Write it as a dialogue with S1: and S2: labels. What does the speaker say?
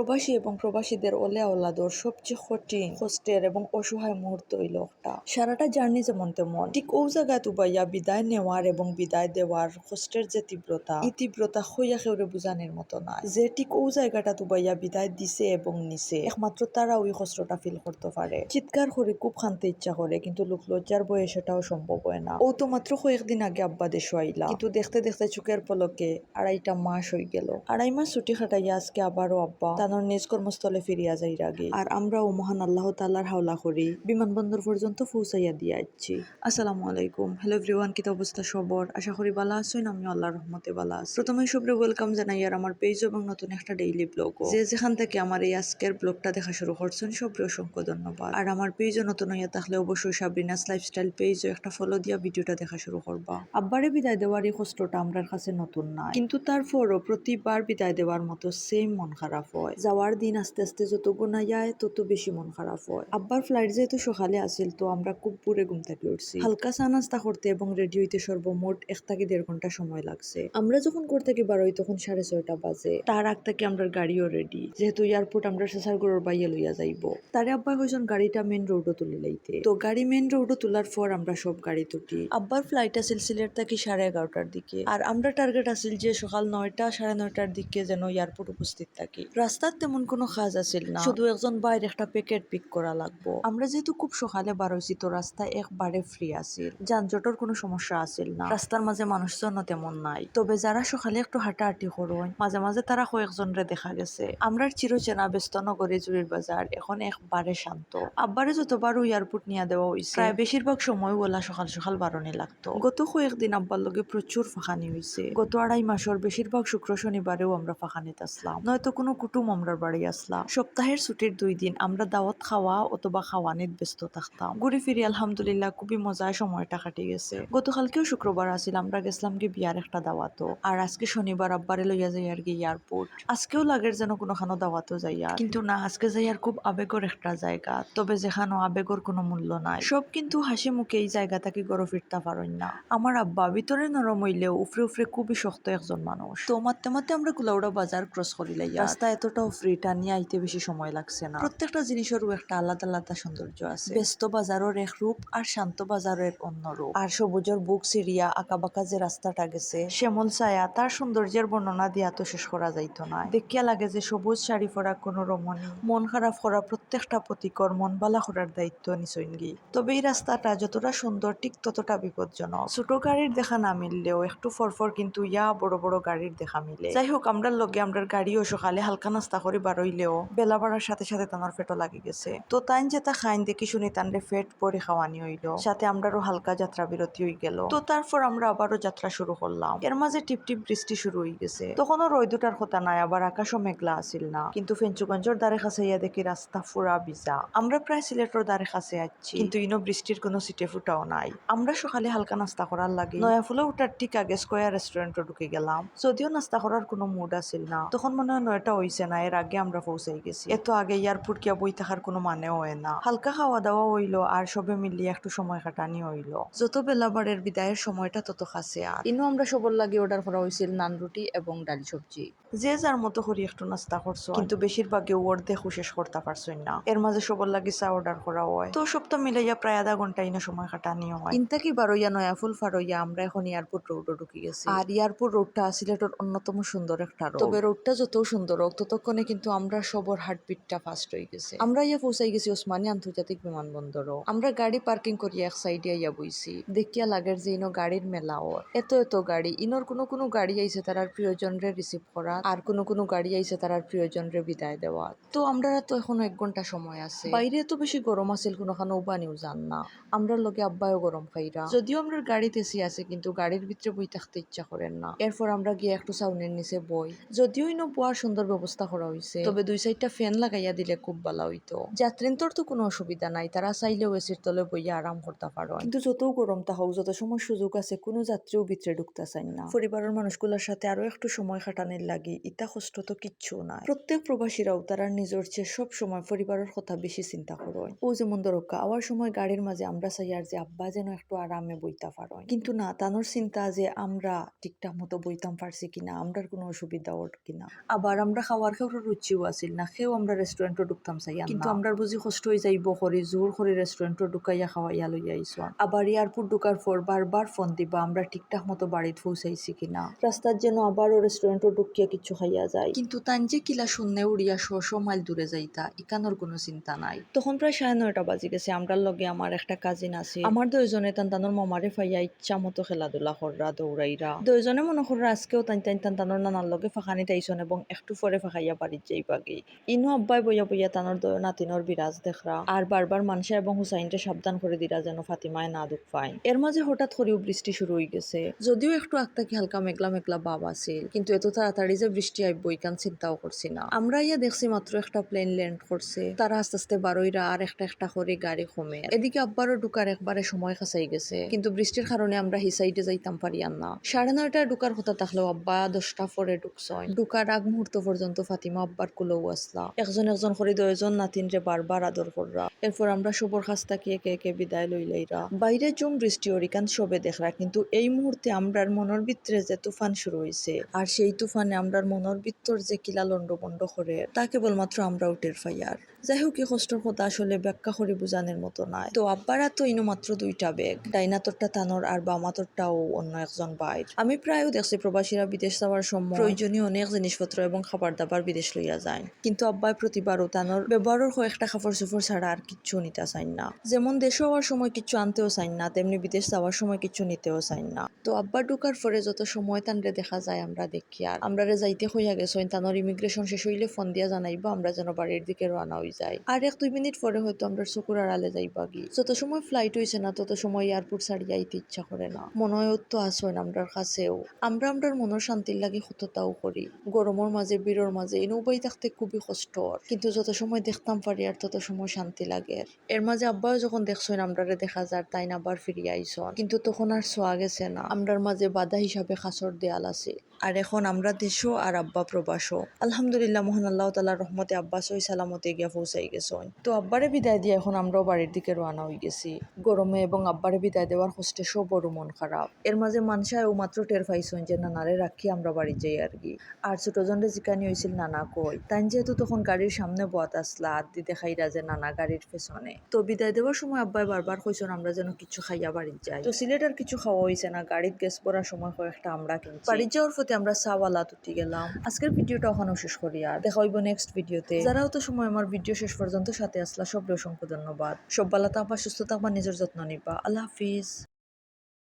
S1: প্রবাসী এবং প্রবাসীদের ওলে ওলাদর সবচেয়ে কঠিন, কষ্টের এবং অসহায় মুহূর্ত হইল একটা সারাটা জার্নি যেমন তেমন। ঠিক ও জায়গায় তুবাইয়া বিদায় নেওয়ার এবং বিদায় দেওয়ার কষ্টের যে তীব্রতা, এই তীব্রতা হইয়া খেউরে বুঝানোর মতো না যে ঠিক ও জায়গাটা তুবাইয়া বিদায় দিছে এবং নিছে, একমাত্র তারা ওই কষ্টটা ফিল করতে পারে। চিৎকার করে খুব খানতে ইচ্ছা করে, কিন্তু লোক লজ্জার বয়ে সেটাও সম্ভব হয় না। ও তো মাত্র কয়েকদিন আগে আব্বা দেশে আইলা, কিন্তু দেখতে দেখতে চোখের পলকে আড়াইটা মাস হয়ে গেল। আড়াই মাস ছুটি খাটাইয়া আজকে আবারও আব্বা তানোর নিজ কর্মস্থলে ফিরিয়া যাই আগে। আর আমরাও মহান আল্লাহ তাল্লার হাওলা করি। বিমানবন্দর পর্যন্ত পৌঁছাইয়া দিয়া যাচ্ছি আসসালামু আলাইকুম। হ্যালো এভরিওয়ান কিতা অবস্থা সবর? আশা করি বালা আছেন আমি আল্লাহর রহমতে বালা আছি। প্রথমে সবরে ওয়েলকাম জানাই আর আমার পেজ এবং নতুন একটা ডেইলি ব্লগ যে যেখান থেকে আমার এই আজকের ব্লগটা দেখা শুরু করছেন, সবরে অসংখ্য ধন্যবাদ। আর আমার পেজও নতুন হইয়া থাকলে অবশ্যই সাবরিনাস লাইফস্টাইল পেজও একটা ফলো দিয়া ভিডিওটা দেখা শুরু করবা। আব্বারে বিদায় দেওয়ার এই কষ্টটা আমরার কাছে নতুন নাই। কিন্তু তারপরও প্রতিবার বিদায় দেওয়ার মতো সেম মন খারাপ হয়। যাওয়ার দিন আস্তে আস্তে যত গোনা যায়, তত বেশি মন খারাপ হয়। আব্বার ফ্লাইট যেহেতু সকালে আসিল তো আমরা খুব পুরে ঘুম থেকে উঠছি। হালকা চা নাস্তা করতে এবং রেডি হইতে সর্বমোট এক থেকে দেড় ঘণ্টা সময় লাগছে। আমরা যখন ঘর থেকে বারোই তখন সাড়ে ছয়টা বাজে। তার আগ থেকে আমরা গাড়িও রেডি যেহেতু এয়ারপোর্ট আমরা শেষার বাইয়ে লইয়া যাইব। তারে আব্বা কইজন গাড়িটা মেন রোডও তুলে লাইতে। তো গাড়ি মেন রোডও তোলার পর আমরা সব গাড়ি তুটি। আব্বার ফ্লাইট আছিল সিলেট থেকে সাড়ে এগারোটার দিকে। আর আমরা টার্গেট আছিল যে সকাল নয়টা, সাড়ে নয়টার দিকে যেন এয়ারপোর্ট উপস্থিত থাকি। রাস্তার তেমন কোনো কাজ আছিল না। শুধু একজন বাইরে একটা প্যাকেট পিক করা লাগবো। আমরা যেহেতু খুব সকালে বার হয়েছি তো রাস্তা একবারে ফ্রি আছিল। যানজটের কোনো সমস্যা আছিল না। রাস্তার মাঝে মানুষজনও তেমন নাই। তবে যারা সকালে একটু হাঁটাহাঁটি করুন মাঝে মাঝে তারা কয়েকজনরে দেখা গেছে। আমরা চিরচেনা ব্যস্ত নগরী জুড়ির বাজার এখন একবারে শান্ত। আব্বারে যতবারও এয়ারপোর্ট নিয়ে দেওয়া হয়েছে প্রায় বেশিরভাগ সময় ওলা সকাল সকাল বারণে লাগতো। গত কয়েকদিন আব্বার লগে প্রচুর ফাঁকানি হয়েছে গত আড়াই মাসের বেশিরভাগ শুক্র শনিবারেও আমরা ফাঁকানিত আসলাম। নয়তো কোনো কুটুম আমরার বাড়ি আসলাম। সপ্তাহের ছুটির দুই দিন আমরা দাওয়াত খাওয়া অথবা খাওয়ানিত ব্যস্ত থাকতাম। ঘুরে ফিরে আলহামদুলিল্লাহ খুবই মজায় সময়টা কাটি গেছে। গতকালকেও শুক্রবার আসিল আমরা গেছিলাম কি বিয়ার একটা দাওয়াতো আর আজকে শনিবার আব্বারে লইয়া যাই আর কি এয়ারপোর্ট। আজকেও লাগের যেন কোনোখানো দাওয়াতো যাইয়া। কিন্তু না, আজকে যাই আর খুব আবেগর একটা জায়গা। তবে যেখানো আবেগর কোনো মূল্য নাই। সব কিন্তু হাসি মুখে এই জায়গা থেকে গড়ে ফিরতে পারেন না। আমার আব্বা ভিতরে নরম হইলেও উফরে উফরে খুবই শক্ত একজন মানুষ। তো মাত্তে মাত্তে আমরা কুলাউড়া বাজার ক্রস করি লাইয়া। রাস্তা এতটাও ফ্রি টানিয়ে আইতে বেশি সময় লাগছে না। প্রত্যেকটা জিনিসেরও একটা আলাদা আলাদা সৌন্দর্য আছে। ব্যস্ত বাজারের এক রূপ আর শান্ত বাজারের অন্য রূপ। আর সবুজের বুক সিরিয়া আঁকাবাঁকা যে রাস্তাটা গেছে শ্যামল ছায়া তার সৌন্দর্যের বর্ণনা দিয়া তো শেষ করা যাইতো না। দেখিয়া লাগে যে সবুজ শাড়ি পরা কোনো রমণী। মন খারাপ করা প্রত্যেকটা প্রতিকর মন বালা করার দায়িত্ব নিচইনগি তবে এই রাস্তাটা যতটা সুন্দর ঠিক ততটা বিপজ্জনক। ছোট গাড়ির দেখা না মিললেও একটু ফরফর কিন্তু ইয়া বড় বড় গাড়ির দেখা মিলে। যাই হোক আমরা লগে আমরা গাড়িও সকালে হালকা নাস্তা করে বারইলেও বেলা বাড়ার সাথে সাথে তানোর ফেটো লাগি গেছে। তো তাইন যেটা খাইন দেখি শুনি তানরে ফেট পরে খাওয়ানি হইল। সাথে আমরারও হালকা যাত্রা বিরতি হয়ে গেল। তো তারপর আমরা আবারও যাত্রা শুরু করলাম। এর মাঝে টিপ টিপ বৃষ্টি শুরু হয়ে গেছে। তখনও রোদ্দুটার কথা নাই, আবার আকাশও মেঘলা আসিল না। কিন্তু ফেঞ্চুগঞ্জের দ্বারে কাছে ইয়া দেখি রাস্তা ফুরা ভিজা। আমরা প্রায় সিলেটের দ্বারে কাছে যাচ্ছি কিন্তু ইনো বৃষ্টির কোনো সিটে ফুটাও নাই। আমরা সকালে হালকা নাস্তা করার লাগে। নয়া ফুলে উঠার ঠিক আগে স্কোয়ার রেস্টুরেন্টে ঢুকে গেলাম। যদিও নাস্তা করার কোনো মুড আসিল না। তখন মনে হয় নয়টা হইছে না এর আগে আমরা পৌঁছাই গেছি। এত আগে এয়ারপোর্ট কিয়া বই থাকার কোনো মানেও হয় না। হালকা খাওয়া দাওয়া হইল আর সবে মিলিয়ে একটু সময় কাটানি হইল। যত বেলা বারের বিদায়ের সময়টা তত খাসে আর। ইনো আমরা সবর লাগে অর্ডার করা হয়েছিল নান রুটি এবং ডাল সবজি। যে যার মতো করি একটু নাস্তা করছ। কিন্তু বেশিরভাগে ওয়ার্ড দেখো শেষ করতে পারছই না। এর মাঝে সবর লাগে চা অর্ডার করা হয়। তো সপ্তাহ মিলাইয়া প্রায় আধা ঘণ্টা ইনো সময় কাটানি হয়। ইনতা কি বারোইয়া নয়া ফুল ফারইয়া আমরা এখন এয়ারপোর্ট রোডও ঢুকে গেছি। আর এয়ারপোর্ট রোডটা সিলেটের অন্যতম সুন্দর একটা রোড। তবে রোডটা যত সুন্দর হোক ততক্ষণে কিন্তু আমরা সবর হার্টবিটটা ফাস্ট হয়ে গেছে। আমরা ইয়া পৌঁছাই গেছি ওসমানী আন্তর্জাতিক বিমানবন্দরও। আমরা গাড়ি পার্কিং করিয়া এক সাইডে ইয়া বইছি। দেখিয়া লাগের যে ইনো গাড়ির মেলা ওর এত এত গাড়ি। ইনোর কোনো কোনো গাড়ি আইছে তারার প্রিয়জন রে রিসিভ করা। আর কোনো কোনো গাড়ি আইছে তারার প্রিয়জন রে বিদায় দেওয়া। তো আমরা তো এখনও এক ঘণ্টা সময় আছে। বাইরে তো বেশি গরম আছিল কোনোখানে উবানিও যান না। আমরা লগে আব্বাও গরম খাইরা যদিও আমরা গাড়িতে এসি আছে, কিন্তু গাড়ির ভিতরে বই থাকতে ইচ্ছা করেন না। এরপর আমরা গিয়ে একটু সাউনের নিচে বই। যদিও ইনো বয়ার সুন্দর ব্যবস্থা করা হয়েছে তবে দুই সাইডটা ফ্যান লাগাইয়া দিলে খুব ভালো হইতো। যাত্রীন্তর তো কোনো অসুবিধা নাই তারা চাইলেও এসির তলে বইয়া আরাম করতে পারো। কিন্তু যত গরম তা হোক যত সময় সুযোগ আছে কোনো যাত্রীও ভিতরে ঢুকতে চাই না। পরিবারের মানুষগুলোর সাথে আরও একটু সময় কাটানোর লাগে ইটা কষ্ট তো কিচ্ছু নাই। প্রত্যেক প্রবাসীরাও তারা নিজের চেয়ে সব সময় পরিবারের কথা বেশি চিন্তা করেন ও যেমন দরকা আওয়ার সময় গাড়ির মাঝে আমরা চাই আর যে আব্বা যেন একটু আরামে বইতা পারেন কিন্তু না তানোর চিন্তা যে আমরা ঠিকঠাক মতো বইতাম পারছি কিনা আমরার কোনো অসুবিধা ওর কিনা। আবার আমরা খাওয়ার খেয়ে রুচিও আছিল না খেয়েও আমরা রেস্টুরেন্টে ঢুকতাম চাই কিন্তু আমরা বুঝি কষ্ট হয়ে যাইব করি জোর করে রেস্টুরেন্টে ঢুকাইয়া খাওয়াইয়া লইয়া আইসো আবার এয়ারপোর্ট ঢুকার পর বারবার ফোন দিবা আমরা ঠিকঠাক মতো বাড়িতে পৌঁছাইছি কিনা। রাস্তার যেন আবারও রেস্টুরেন্টে ঢুকিয়া কিছু খাইয়া যায়। কিন্তু তান যে কিলা শূন্যে উড়িয়া শ শ মাইল দূরে যাইতা ইকানোর কোনো চিন্তা নাই। তখন প্রায় সাড়ে নয়টা বাজি গেছে আমরার লগে আমার একটা কাজিন আছে। আমার দুইজনে তান তানোর মামারে ফাইয়া ইচ্ছা মতো খেলাধুলা কররা দৌড়াইরা। দুইজনে মনে কররা আজকেও তান তান তান তানোর নানার লগে ফাঁকানি তাইছন এবং একটু পরে ফাঁকাইয়া বাড়ির যাই বাগি ইনো আব্বাই বইয়া বইয়া তানোর নাতিনোর বিরাজ দেখরা। আর বারবার মানুষে এবং হুসাইনকে সাবধান করে দিরা যেন ফাতিমায় না দুঃখ পায়। এর মাঝে হঠাৎ করেও বৃষ্টি শুরু হয়ে গেছে। যদিও একটু আকতাকি হালকা মেঘলা মেঘলা ভাব আছিল, কিন্তু এত তাড়াতাড়ি যে বৃষ্টি আইব ইকান চিন্তাও করছি না। আমরা ইয়া দেখছি মাত্র একটা প্লেন ল্যান্ড করছে। তারা আস্তে আস্তে বারোইরা আর একটা একটা করে গাড়ি কমে এদিকে আব্বারও ঢুকার একবারে সময় খাসাই গেছে, কিন্তু বৃষ্টির কারণে আমরা হিসাইডে যাইতাম পারি আর না। সাড়ে নয়টায় ঢুকার কথা থাকলেও আব্বা দশটা পরে ঢুকছয়। ঢুকার আগ মুহূর্ত পর্যন্ত ফাতিমা আব্বার কুলেও আসলা একজন একজন করে দুজন নাতিন রে বারবার আদর কররা। এরপর আমরা সবর কাছ তাকিয়ে একে একে বিদায় লইলাইরা। বাইরে জুম বৃষ্টি অরিকান সবে দেখরা, কিন্তু এই মুহূর্তে আমরার মনের ভিতরে যে তুফান শুরু হয়েছে আর সেই তুফানে আমরার মনের ভিতর যে কিলা লন্ড বন্ড করে, তা কেবলমাত্র আমরা উঠের ফাইয়ার যাই হোক এই কষ্টর কথা আসলে ব্যাখ্যা করে বুঝানোর মতো নাই। তো আব্বারা তো ইনো মাত্র দুইটা ব্যাগ ডাইনাতরটা তানোর আর বামাতরটাও অন্য একজন বাইর। আমি প্রায়ও দেখছি প্রবাসীরা বিদেশ যাওয়ার সময় প্রয়োজনীয় অনেক জিনিসপত্র এবং খাবার দাবার বিদেশ লইয়া যায়। কিন্তু আব্বাই প্রতিবারও তানোর ব্যবহারের কয়েকটা কাপড় চোপড় ছাড়া আর কিচ্ছু নিতে চাইন না। যেমন দেশে হওয়ার সময় কিছু আনতেও চাইন না, তেমনি বিদেশ যাওয়ার সময় কিছু নিতেও চাইন না। তো আব্বা ঢুকার পরে যত সময় তানরে দেখা যায় আমরা দেখি আর আমরা যাইতে হইয়া গেছো তানোর ইমিগ্রেশন শেষ হইলে ফোন দিয়া জানাইবো, আমরা যেন বাড়ির দিকে রওনা হয়ে যাই। আর এক দুই মিনিট পরে হয়তো আমরা চকুর আড়ালে যাইবা গি। যত সময় ফ্লাইট হয়েছে না, তত সময় এয়ারপোর্ট ছাড়িয়া আইতে ইচ্ছা করে না। মনে হয় তো আসেন আমরার কাছেও। আমরা আমরার মনের শান্তির লাগে হততাও করি। গরমের মাঝে, বীরের মাঝে এই নৌবাই থাকতে খুবই কষ্ট কিন্তু যত সময় দেখতাম পারি আর তত সময় শান্তি লাগে। এর মাঝে আব্বাও যখন দেখছেন আমরারে দেখা যায়, তাই না আবার ফিরিয়ে আইসন। কিন্তু তখন আর সোয়া গেছে না। আমরার মাঝে বাধা হিসাবে খাসর দেয়াল আছে। আর এখন আমরা দেশও আর আব্বা প্রবাসও। আলহামদুলিল্লাহ, মোহন আল্লাহ তালার রহমতে আব্বা সই সালামতে গিয়া পৌঁছাই গেছেন। তো আব্বারে বিদায় দিয়ে এখন আমরাও বাড়ির দিকে রওনা হয়ে গেছি। গরমে এবং আব্বারে বিদায় দেওয়ার কষ্টে সব বড় মন খারাপ। এর মাঝে মানুষায় ও মাত্র টের পাইছেন যে নানারে রাখি, আমরা বাড়ি যাই আর কি। আর ছোটজনরে জিকানি হয়েছিল নানা কই। তাই যেহেতু তখন গাড়ির সামনে বত আসলা আদি দেখাইরা যে নানা গাড়ির পেছনে। তো বিদায় দেওয়ার সময় আব্বাই বারবার কইছেন, আমরা যেন কিছু খাইয়া বাড়ির যাই। তো সিলেটের কিছু খাওয়া হয়েছে না, গাড়িত গ্যাস পড়ার সময় কয়েকটা আমরা কিনছি। বাড়ির যাওয়ার প্রতি আমরা চাওয়ালা তুটি গেলাম। আজকের ভিডিওটা ওখানেও শেষ করি আর দেখা হইব নেক্সট ভিডিওতে। যারাও তো সময় আমার ভিডিও শেষ পর্যন্ত সাথে আসলা সব অসংখ্য ধন্যবাদ। সব ভালো থাকবা, সুস্থ থাকবা, নিজের যত্ন নিবা। আল্লাহ হাফিজ।